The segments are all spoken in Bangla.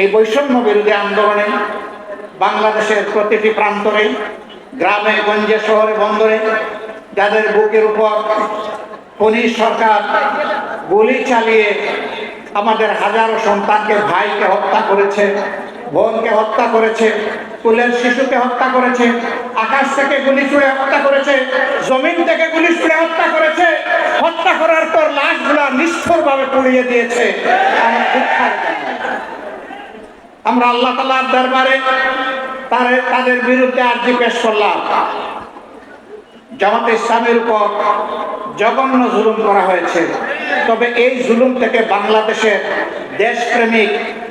এই বৈষম্য বিরোধী আন্দোলনে বাংলাদেশের প্রতিটি প্রান্তরে, গ্রামে, গঞ্জে, শহরে, বন্দরে যাদের বুকের উপর পুলিশ সরকার গুলি চালিয়ে আমাদের হাজারো সন্তানকে ভাইকে হত্যা করেছে, বোনকে হত্যা করেছে, কুলের শিশুকে হত্যা করেছে, আকাশ থেকে গুলি ছুড়ে হত্যা করেছে, জমিন থেকে গুলি ছুড়ে হত্যা করেছে, হত্যা করার পর লাশগুলা নিষ্ঠুরভাবে পুড়িয়ে দিয়েছে আমরা। আমরা আল্লাহ তালার দরবারে তার, তাদের বিরুদ্ধে আর্জি পেশ করলাম। জামাতে ইসলামের উপর জঘন্য জুলুম করা হয়েছে। তবে এই জুলুম থেকে বাংলাদেশের দেশপ্রেমিক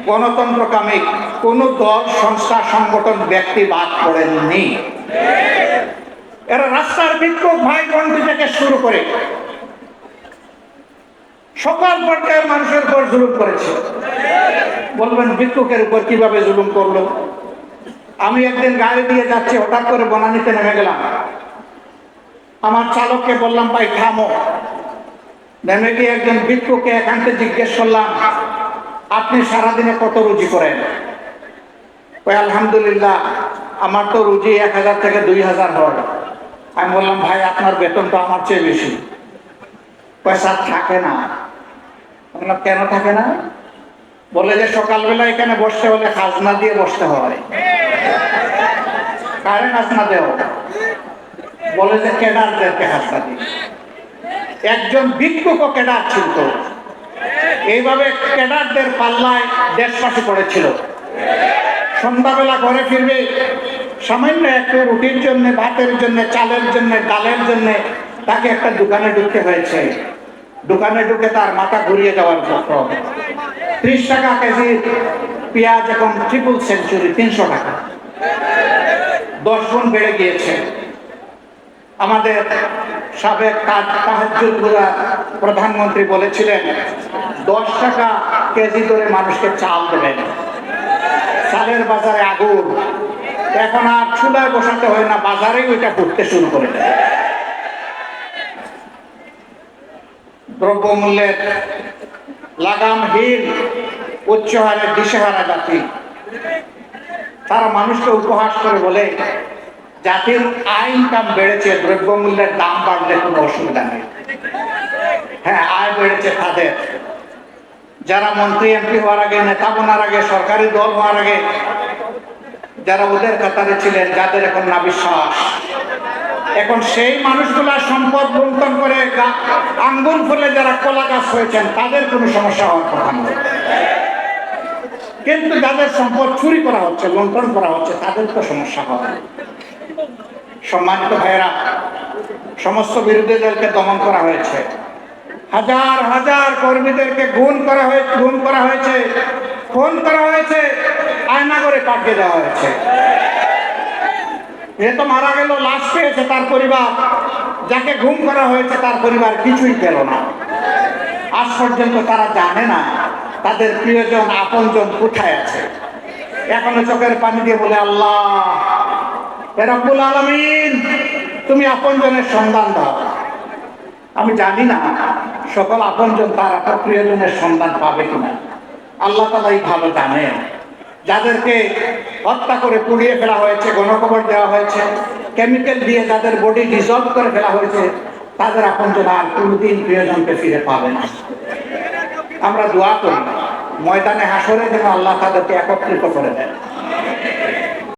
গণতন্ত্রকামিক কোন দল, সংস্থা, সংগঠন, ব্যক্তি বাদ পড়েননি। এরা রাস্তার বিক্ষোভ ভাই বন্ধু থেকে শুরু করে সকল পর্যায়ের মানুষের উপর জুলুম করেছে। বলবেন, ভিক্ষুকের উপর কীভাবে জুলুম করল? আমি একদিন গাড়ি দিয়ে যাচ্ছি, হঠাৎ করে বনানিতে নেমে গেলাম। আমার চালককে বললাম, ভাই, থামো। নেমে গিয়ে একজন ভিক্ষুকে এখান থেকে জিজ্ঞেস করলাম, আপনি সারাদিনে কত রুজি করেন? ওই আলহামদুলিল্লাহ, আমার তো রুজি এক হাজার থেকে দুই হাজার হয়। আমি বললাম, ভাই, আপনার বেতন তো আমার চেয়ে বেশি। পয়সা থাকে না। বললাম কেন থাকে না? বলে যে সকালবেলা এখানে বসতে হলে খাজনা দিয়ে বসতে হয়। কারে খাজনা দেও? বলে যে কেডারদেরকে খাজনা দিই। একজন ভিক্ষুক কেডার ছিল এইভাবে কেডারদের পাল্লায় দেশবাসী পড়েছিল। সন্ধ্যাবেলা ঘরে ফিরবে, সামান্য একটু রুটির জন্য, ভাতের জন্য, চালের জন্য, ডালের জন্য তাকে একটা দোকানে ঢুকতে হয়েছে। দোকানে ঢুকে তার মাথা ঘুরিয়ে যাওয়ার পর ত্রিশ টাকা কেজি পেঁয়াজ এখন ট্রিপল সেঞ্চুরি তিনশো টাকা। দশ গুণ বেড়ে গিয়েছে। আমাদের সাবেক তাহাজুদুরা প্রধানমন্ত্রী বলেছিলেন, দশ টাকা কেজি করে মানুষকে চাল দেবেন। চালের বাজারে আগুন। এখন আর চুলায় বসাতে হয় না, বাজারেই ওইটা করতে শুরু করে দেয় দ্রব্যমূল্যের লাগামহীন, উচ্চ হারে দিশেহারা জাতি। তারা মানুষকে উপহাস করে বলে, জাতির আয় ইনকাম বেড়েছে, দ্রব্যমূল্যের দাম বাড়লে কোনো অসুবিধা নেই। হ্যাঁ আয় বেড়েছে তাদের। যারা মন্ত্রী, এমপি হওয়ার আগে, নেতা বোনার আগে, সরকারি দল হওয়ার আগে, যারা ওদের কাতারে ছিলেন, যাদের এখন না বিশ্বাস। এখন সেই মানুষগুলা সম্পদ লুণ্ঠন করে আঙ্গুল ফুলে যারা কলা গাছ হয়েছেন, তাদের কোনো সমস্যা হওয়ার কথা নয়। কিন্তু যাদের সম্পদ চুরি করা হচ্ছে, লুণ্ঠন করা হচ্ছে, তাদের তো সমস্যা হবে। সম্মানিত ভাইয়েরা, সমস্ত বিরোধীদেরকে দমন করা হয়েছে। হাজার হাজার কর্মীদেরকে গুণ করা হয়েছে গুণ করা হয়েছে, খুন করা হয়েছে, আয়না করে পাঠিয়ে দেওয়া হয়েছে। এ তো মারা গেল, লাশ পেয়েছে তার পরিবার। যাকে ঘুম করা হয়েছে তার পরিবার কিছুই পেল না। আজ পর্যন্ত তারা জানে না তাদের প্রিয়জন, আপনজন কোথায় আছে। এখনও চোখের পানি দিয়ে বলে, আল্লাহ রব্বুল আলমিন, তুমি আপনজনের সন্ধান দাও। আমি জানি না সকল আপনজন তার আপনার প্রিয়জনের সন্ধান পাবে কিনা। আল্লাহ তালাই ভালো জানেন। যাদেরকে হত্যা করে পুড়িয়ে ফেলা হয়েছে, গণকবর দেওয়া হয়েছে কেমিক্যাল দিয়ে যাদের বডি ডিজলভ করে ফেলা হয়েছে, তাদের এখন যেন আর কোনোদিন প্রিয়জনকে ফিরে পাবে না। আমরা দোয়া করি, ময়দানে হাসরে যেন আল্লাহ তাদেরকে একত্রিত করে দেন।